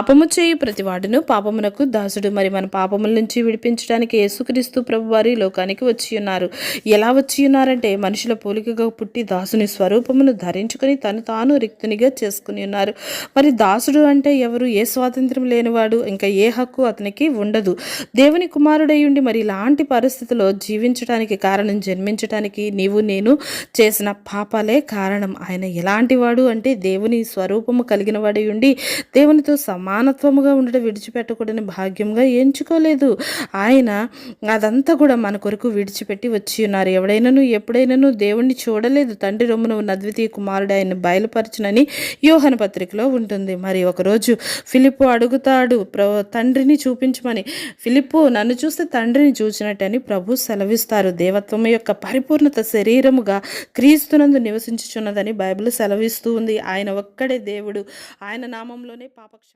పాపము చేయు ప్రతివాడును పాపమునకు దాసుడు మరి మన పాపముల నుంచి విడిపించడానికి యేసుక్రీస్తు ప్రభు వారి లోకానికి వచ్చి ఉన్నారు. ఎలా వచ్చి ఉన్నారంటే మనుషుల పోలికగా పుట్టి దాసుని స్వరూపమును ధరించుకొని తను తాను రిక్తునిగా చేసుకుని ఉన్నారు. మరి దాసుడు అంటే ఎవరు? ఏ స్వాతంత్రం లేనివాడు? ఇంకా ఏ హక్కు అతనికి ఉండదు. దేవుని కుమారుడై ఉండి మరి ఇలాంటి పరిస్థితిలో జీవించడానికి కారణం జన్మించడానికి నీవు నేను చేసిన పాపాలే కారణం. ఆయన ఎలాంటి వాడు అంటే దేవుని స్వరూపము కలిగిన వాడై ఉండి దేవునితో సమానత్వముగా ఉండడం విడిచిపెట్టకూడని భాగ్యంగా ఎంచుకోలేదు. ఆయన అదంతా కూడా మన కొరకు విడిచిపెట్టి వచ్చి ఉన్నారు. ఎవడైనాను ఎప్పుడైనాను దేవుణ్ణి చూడలేదు. తండ్రి రొమ్మున ఉన్న అద్వితీయ కుమారుడు ఆయన బయలుపరచునని యోహన పత్రికలో ఉంటుంది. మరి ఒకరోజు ఫిలిప్పు అడుగుతాడు ప్ర తండ్రిని చూపించమని. ఫిలిప్పు నన్ను చూస్తే తండ్రిని చూసినట్టని ప్రభు సెలవిస్తారు. దేవత్వం యొక్క పరిపూర్ణత శరీరముగా క్రీస్తునందు నివసించుచున్నదని బైబిల్ సెలవిస్తూ ఉంది. ఆయన ఒక్కడే దేవుడు. ఆయన నామంలోనే పాపక్ష